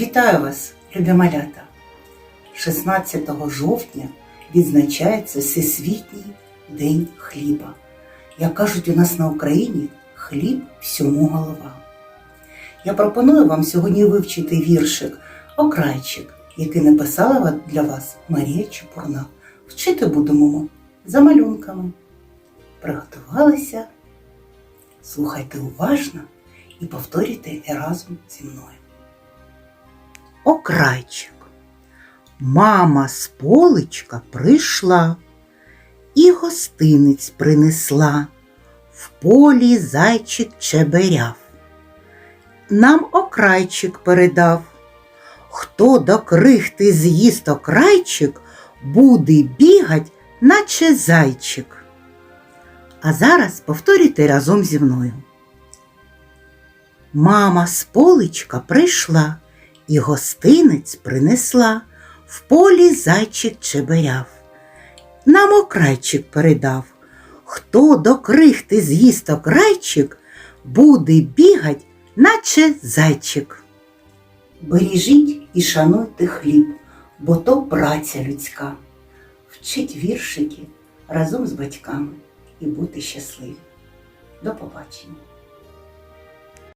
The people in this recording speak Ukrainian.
Вітаю вас, любі малята! 16 жовтня відзначається Всесвітній день хліба. Як кажуть у нас на Україні, хліб всьому голова. Я пропоную вам сьогодні вивчити віршик Окрайчик, який написала для вас Марія Чепурна. Вчити будемо за малюнками. Приготувалися? Слухайте уважно і повторюйте разом зі мною. Окрайчик. Мама з поличка прийшла і гостиниць принесла. В полі зайчик чеберяв. Нам окрайчик передав. Хто до крихти з'їсть окрайчик, буде бігать, наче зайчик. А зараз повторюйте разом зі мною. Мама з поличка прийшла і гостинець принесла, в полі зайчик чеберяв. Нам окрайчик передав. Хто до крихти з'їсть окрайчик, буде бігать, наче зайчик. Бережіть і шануйте хліб, бо то праця людська. Вчить віршики разом з батьками і бути щасливі. До побачення!